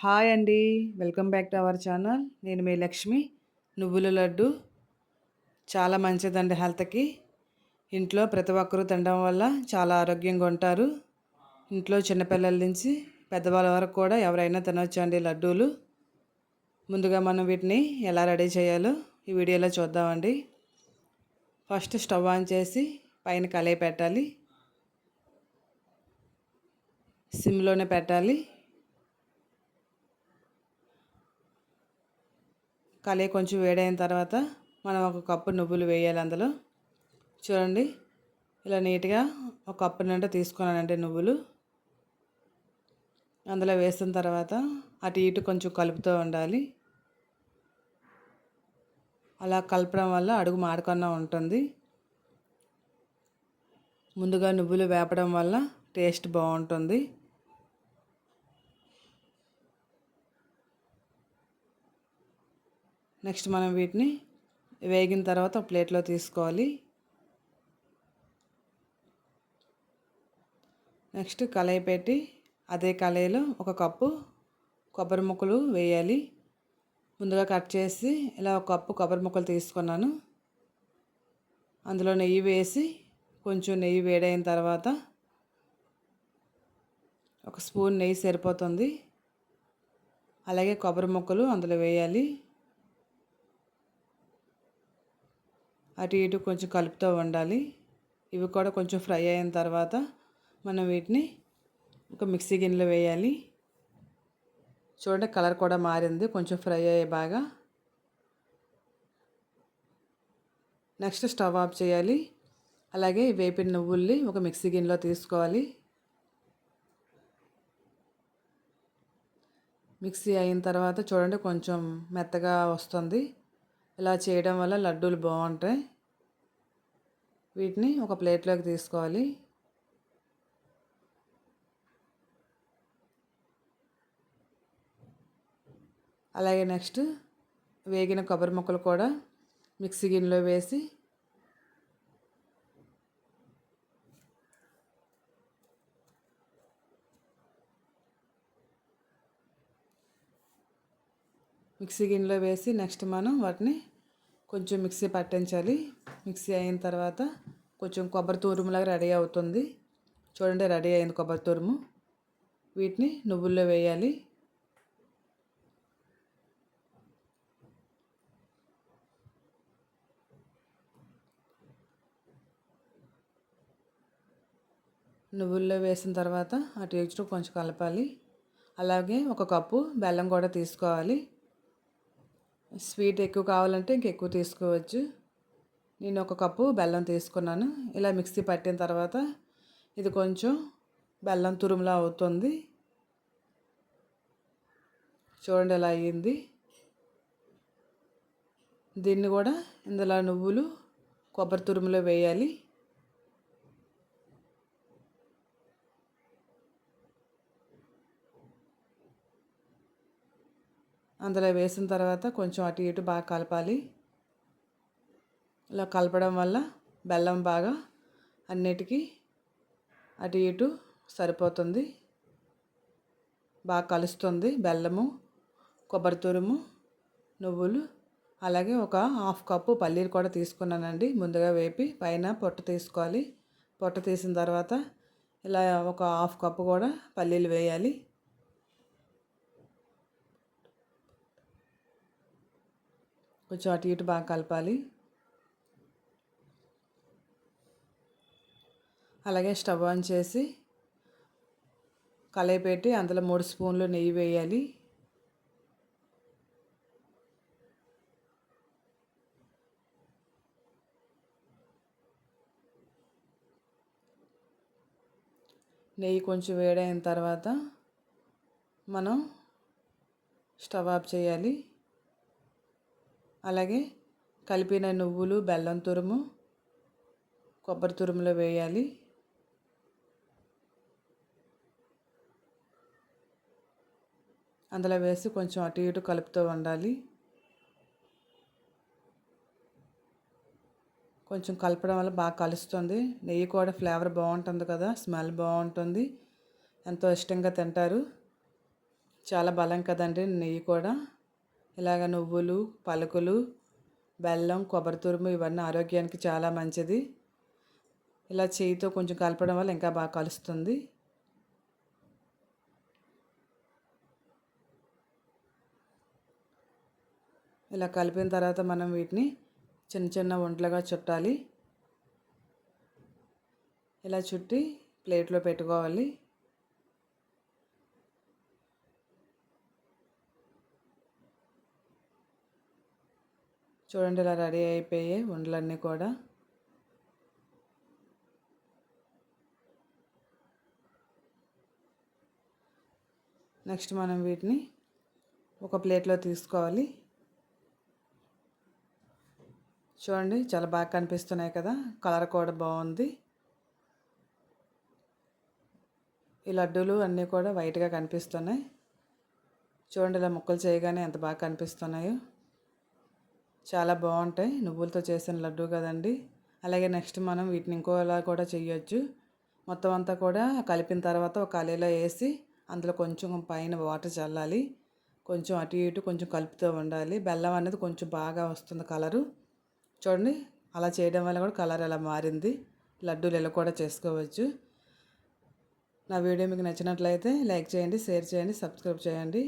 Hi అండి. Welcome back to our channel. నేను మీ లక్ష్మి. నువ్వుల లడ్డు చాలా మంచిదండి హెల్త్కి. ఇంట్లో ప్రతి ఒక్కరూ తినడం వల్ల చాలా ఆరోగ్యంగా ఉంటారు. ఇంట్లో చిన్నపిల్లల నుంచి పెద్దవాళ్ళ వరకు కూడా ఎవరైనా తినవచ్చు అండి లడ్డూలు. ముందుగా మనం వీటిని ఎలా రెడీ చేయాలో ఈ వీడియోలో చూద్దామండి. ఫస్ట్ స్టవ్ ఆన్ చేసి పైన కలయి పెట్టాలి. సిమ్లోనే పెట్టాలి. కలయి కొంచెం వేడైన తర్వాత మనం ఒక కప్పు నువ్వులు వేయాలి అందులో. చూడండి ఇలా నీట్గా ఒక కప్పు నిండా తీసుకున్నానండి నువ్వులు. అందులో వేసిన తర్వాత అటు ఇటు కొంచెం కలుపుతూ ఉండాలి. అలా కలపడం వల్ల అడుగు మాడకుండా ఉంటుంది. ముందుగా నువ్వులు వేపడం వల్ల టేస్ట్ బాగుంటుంది. నెక్స్ట్ మనం వీటిని వేగిన తర్వాత ప్లేట్లో తీసుకోవాలి. నెక్స్ట్ కళాయి పెట్టి అదే కళాయిలో ఒక కప్పు కొబ్బరి ముక్కలు వేయాలి. ముందుగా కట్ చేసి ఇలా ఒక కప్పు కొబ్బరి ముక్కలు తీసుకున్నాను. అందులో నెయ్యి వేసి కొంచెం నెయ్యి వేడైన తర్వాత ఒక స్పూన్ నెయ్యి సరిపోతుంది. అలాగే కొబ్బరి ముక్కలు అందులో వేయాలి. అటు ఇటు కొంచెం కలుపుతూ ఉండాలి. ఇవి కూడా కొంచెం ఫ్రై అయిన తర్వాత మనం వీటిని ఒక మిక్సీ గిన్నెలో వేయాలి. చూడండి కలర్ కూడా మారింది. కొంచెం ఫ్రై అయ్యే బాగా. నెక్స్ట్ స్టవ్ ఆఫ్ చేయాలి. అలాగే వేపిన నువ్వుల్ని ఒక మిక్సీ గిన్నెలో తీసుకోవాలి. మిక్సీ అయిన తర్వాత చూడండి కొంచెం మెత్తగా వస్తుంది. ఇలా చేయడం వల్ల లడ్డూలు బాగుంటాయి. వీటిని ఒక ప్లేట్లోకి తీసుకోవాలి. అలాగే నెక్స్ట్ వేగిన కొబ్బరి ముక్కలు కూడా మిక్సీ గిన్నెలో వేసి మిక్సీ గిన్నెలో వేసి నెక్స్ట్ మనం వాటిని కొంచెం మిక్సీ పట్టించాలి. మిక్సీ అయిన తర్వాత కొంచెం కొబ్బరి తురుములాగా రెడీ అవుతుంది. చూడండి రెడీ అయింది కొబ్బరి తురుము. వీటిని నువ్వుల్లో వేయాలి. నువ్వుల్లో వేసిన తర్వాత అటు ఇటు కొంచెం కలపాలి. అలాగే ఒక కప్పు బెల్లం కూడా తీసుకోవాలి. స్వీట్ ఎక్కువ కావాలంటే ఇంకెక్కువ తీసుకోవచ్చు. నేను ఒక కప్పు బెల్లం తీసుకున్నాను. ఇలా మిక్సీ పట్టిన తర్వాత ఇది కొంచెం బెల్లం తురుములా అవుతుంది. చూడండి ఎలా అయ్యింది. దీన్ని కూడా ఇందులో నువ్వులు కొబ్బరి తురుములో వేయాలి. అందులో వేసిన తర్వాత కొంచెం అటు ఇటు బాగా కలపాలి. ఇలా కలపడం వల్ల బెల్లం బాగా అన్నిటికీ అటు ఇటు సరిపోతుంది. బాగా కలుస్తుంది బెల్లము కొబ్బరి తురుము నువ్వులు అలాగే ఒక హాఫ్ కప్పు పల్లీలు కూడా తీసుకున్నానండి. ముందుగా వేపి పైన పొట్టు తీసుకోవాలి. పొట్టు తీసిన తర్వాత ఇలా ఒక హాఫ్ కప్పు కూడా పల్లీలు వేయాలి. కొంచెం అటు ఇటు బాగా కలపాలి. అలాగే స్టవ్ ఆన్ చేసి కలయి పెట్టి అందులో మూడు స్పూన్లు నెయ్యి వేయాలి. నెయ్యి కొంచెం వేడైన తర్వాత మనం స్టవ్ ఆఫ్ చేయాలి. అలాగే కలిపిన నువ్వులు బెల్లం తురుము కొబ్బరి తురుములో వేయాలి. అందులో వేసి కొంచెం అటు ఇటు కలుపుతూ ఉండాలి. కొంచెం కలపడం వల్ల బాగా కలుస్తుంది. నెయ్యి కూడా ఫ్లేవర్ బాగుంటుంది కదా స్మెల్ బాగుంటుంది. ఎంతో ఇష్టంగా తింటారు. చాలా బలం కదండి నెయ్యి కూడా. ఇలాగ నువ్వులు పలుకులు బెల్లం కొబ్బరి తురుము ఇవన్నీ ఆరోగ్యానికి చాలా మంచిది. ఇలా చేయితో కొంచెం కలపడం వల్ల ఇంకా బాగా కలుస్తుంది. ఇలా కలిపిన తర్వాత మనం వీటిని చిన్న చిన్న వంటలుగా చుట్టాలి. ఇలా చుట్టి ప్లేట్లో పెట్టుకోవాలి. చూడండి ఇలా రెడీ అయిపోయాయి ఉండలన్నీ కూడా. నెక్స్ట్ మనం వీటిని ఒక ప్లేట్లో తీసుకోవాలి. చూడండి చాలా బాగా కనిపిస్తున్నాయి కదా కలర్ కూడా బాగుంది. ఈ లడ్డూలు అన్నీ కూడా వైట్గా కనిపిస్తున్నాయి. చూడండి ఇలా ముక్కలు చేయగానే ఎంత బాగా కనిపిస్తున్నాయో. చాలా బాగుంటాయి. నువ్వులతో చేసిన లడ్డు కదండి. అలాగే నెక్స్ట్ మనం వీటిని ఇంకోలా కూడా చేయొచ్చు. మొత్తం అంతా కూడా కలిపిన తర్వాత ఒక అలీలో వేసి అందులో కొంచెం పైన వాటర్ చల్లాలి. కొంచెం అటు ఇటు కొంచెం కలుపుతూ ఉండాలి. బెల్లం అనేది కొంచెం బాగా వస్తుంది కలరు. చూడండి అలా చేయడం వల్ల కూడా కలర్ అలా మారింది. లడ్డూలు ఇలా కూడా చేసుకోవచ్చు. నా వీడియో మీకు నచ్చినట్లయితే లైక్ చేయండి షేర్ చేయండి సబ్స్క్రైబ్ చేయండి.